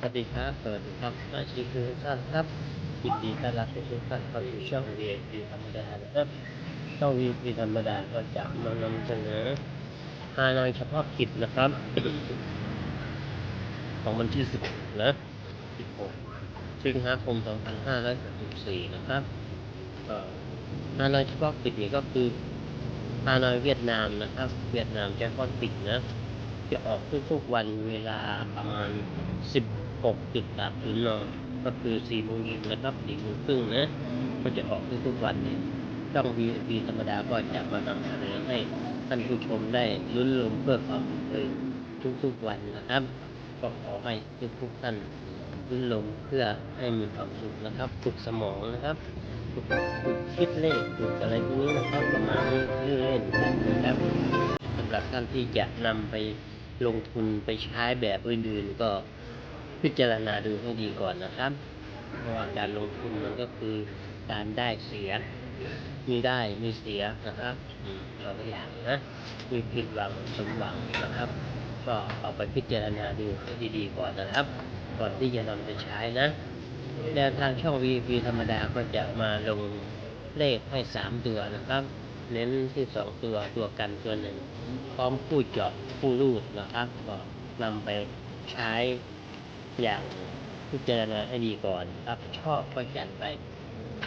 สวัสดีครับสวัสดีครับอาชีพคือท่านครับยินดีต้อนรับทุกท่านเข้าสู่ช่อง VIP ธรรมดาครับช่อง VIP ธรรมดาก็จะมานำเสนอฮานอยเฉพาะกิจนะครับ ของวันที่10นะ16สิงหาคม2564นะครับอ่อฮานอยเฉพาะกิจนี่ก็คือฮานอยเวียดนามนะครับ เวียดนามเฉพาะกิจนะจะออกทุกๆวันเวลาประมาณ 16จุดสามศูนย์นก็คือ4โมงเย็นนะครับ4โมงครึ่งนะ ก็จะออกทุกๆวันเนี่ยช่อง VIP ธรรมดาก็จะมานำเสนอให้ท่านผู้ชมได้ลุ้นลมเพื่อความบันเทิงทุกๆวันนะครับ ก็ขอให้ทุกๆท่านลุ้นลมเพื่อให้มีความสุขนะครับฝึกสมองนะครับฝึกคิดเลขฝึกอะไรพวกนี้นะครับประมาณนี้เล่นๆกันนะครับสำหรับท่านที่จะนำไปลงทุนไปใช้แบบอื่นๆก็ พิจารณาดูให้ดีก่อนนะครับเพราะว่าการลงทุนมันก็คือการได้เสีย มีได้มีเสียนะครับอืมสองอย่างนะมีผิดหวังสมหวังนะครับ ก็เอาไปพิจารณาดูให้ดีๆก่อนนะครับ ก่อนที่จะนำไปใช้นะแนวทางช่อง VP ธรรมดาก็จะมาลงเลขให้สามตัวนะครับ เน้นที่สองตัวตัวกันตัวหนึ่ง พร้อมผู้เจาะผู้รูดนะครับก็นำไปใช้ อย่างพิจารณาให้ดีก่อนครับชอบก็จัดไป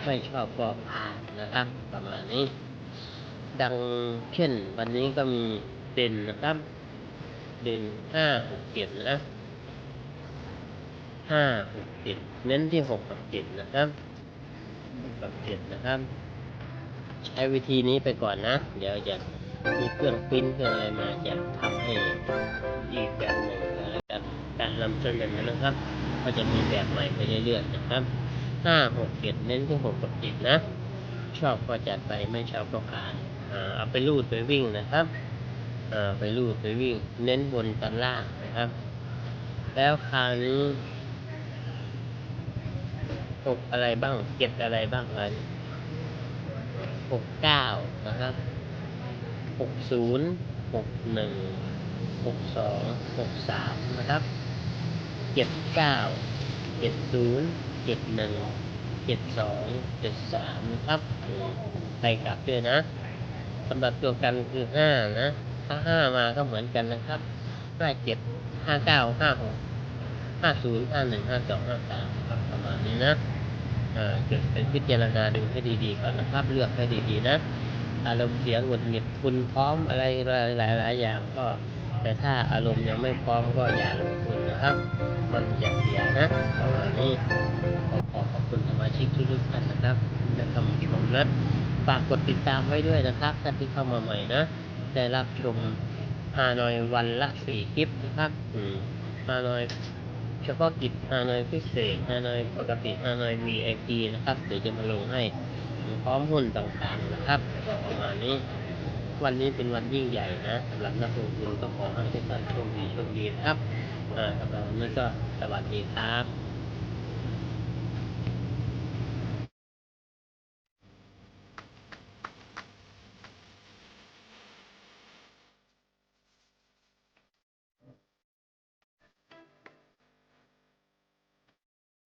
ไม่ชอบก็ผ่านนะครับ ประมาณนี้ ดังเช่น วันนี้ก็มีเด่นนะครับ เด่นห้าหกเจ็ดนะห้าหกเจ็ดเน้นที่หกกับเจ็ดนะครับหกกับเจ็ดนะครับ ใช้วิธีนี้ไปก่อนนะ เดี๋ยวจะมีเครื่องปิ้นเครื่องอะไรมาจะทำให้อีกแบบหนึ่งการ การนำเสนอนะครับ ก็จะมีแบบใหม่ไปเรื่อยๆนะครับห้าหกเจ็ดเน้นที่หกกับเจ็ดนะ ชอบก็จัดไปไม่ชอบก็ผ่านเอาไปรูดไปวิ่งนะครับอ่าไปรูดไปวิ่ง เน้นบนตอนล่างนะครับ แล้วคราวนี้หกอะไรบ้างเจ็ดอะไรบ้างอันหกเก้านะครับหกศูนย์หกหนึ่งหกสองหกสามนะครับ เจ็ดเก้าเจ็ดศูนย์เจ็ดหนึ่งเจ็ดสองเจ็ดสามครับไปกลับด้วยนะสำหรับตัวกันคือห้านะ ถ้าห้ามาก็เหมือนกันนะครับห้าเจ็ดห้าเก้าห้าหกห้าศูนย์ห้าหนึ่งห้าสองห้าสามครับประมาณนี้นะอ่าเกิดเป็นพิจารณาดูให้ดีๆก่อนนะครับ เลือกให้ดีๆนะ อารมณ์เสียงหงุดหงิดคุณพร้อมอะไรหลายๆอย่างก็ แต่ถ้าอารมณ์ยังไม่พร้อมก็อย่าลงทุนนะครับ มันจะเสียนะประมาณนี้ขอขอขอบคุณสมาชิกทุกท่านนะครับและคำชมนะฝากกดติดตามไว้ด้วยนะครับท่านที่เข้ามาใหม่นะได้รับชมฮานอยวันละสี่คลิปนะครับฮานอยเฉพาะกิจฮานอยพิเศษฮานอยปกติฮานอย VIP นะครับเดี๋ยวจะมาลงให้พร้อมหุ้นต่างๆนะครับประมาณนี้ วันนี้เป็นวันยิ่งใหญ่นะสำหรับนักลงทุนก็ขอให้ทุกท่านโชคดีโชคดีครับอ่าสำหรับวันนี้ก็สวัสดีครับ